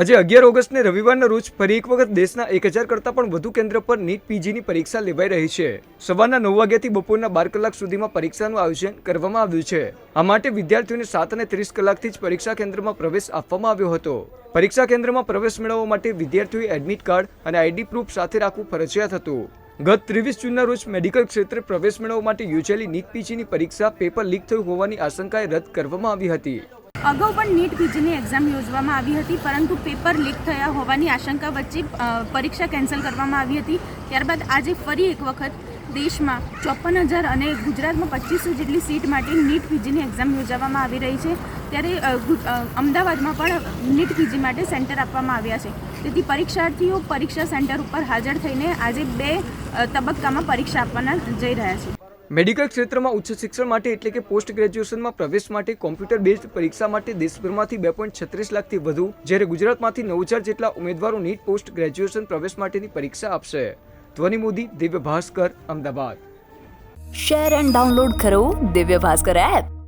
આજે અગિયાર ઓગસ્ટને રવિવારના રોજ ફરી એક વખત દેશના એક હજાર કરતાં પણ વધુ કેન્દ્ર પર નીટ પીજીની પરીક્ષા લેવાઈ રહી છે. સવારના નવ વાગ્યાથી બપોરના બાર કલાક સુધીમાં પરીક્ષાનું આયોજન કરવામાં આવ્યું છે. આ માટે વિદ્યાર્થીઓને સાત અને ત્રીસ કલાકથી જ પરીક્ષા કેન્દ્રમાં પ્રવેશ આપવામાં આવ્યો હતો. પરીક્ષા કેન્દ્રમાં પ્રવેશ મેળવવા માટે વિદ્યાર્થીઓએ એડમિટ કાર્ડ અને આઈડી પ્રૂફ સાથે રાખવું ફરજિયાત હતું. ગત ત્રેવીસ જૂનના રોજ મેડિકલ ક્ષેત્રે પ્રવેશ મેળવવા માટે યોજાયેલી નીટ પીજીની પરીક્ષા પેપર લીક થયું હોવાની આશંકાએ રદ કરવામાં આવી હતી. અગાઉ પણ નીટ પીજીની એક્ઝામ યોજવામાં આવી હતી, પરંતુ પેપર લીક થયા હોવાની આશંકા વચ્ચે પરીક્ષા કેન્સલ કરવામાં આવી હતી. ત્યારબાદ આજે ફરી એક વખત દેશમાં ચોપન હજાર અને ગુજરાતમાં પચીસો જેટલી સીટ માટે નીટ પીજીની એક્ઝામ યોજવામાં આવી રહી છે. ત્યારે અમદાવાદમાં પણ નીટ પીજી માટે સેન્ટર આપવામાં આવ્યા છે. તેથી પરીક્ષાર્થીઓ પરીક્ષા સેન્ટર ઉપર હાજર થઈને આજે બે તબક્કામાં પરીક્ષા આપવાના જઈ રહ્યા છે. મેડિકલ ક્ષેત્રમાં ઉચ્ચ શિક્ષણ માટે એટલે કે પોસ્ટ ગ્રેજ્યુએશનમાં પ્રવેશ માટે કોમ્પ્યુટર બેઝડ પરીક્ષા માટે દેશભરમાંથી બે પોઈન્ટ છત્રીસ લાખથી વધુ, જ્યારે ગુજરાતમાંથી નવ હજાર જેટલા ઉમેદવારો નીટ પોસ્ટ ગ્રેજ્યુએશન પ્રવેશ માટેની પરીક્ષા આપશે. Dhvani Modi, Divya Bhaskar, Ahmedabad. Share and download કરો દિવ્ય ભાસ્કર એપ.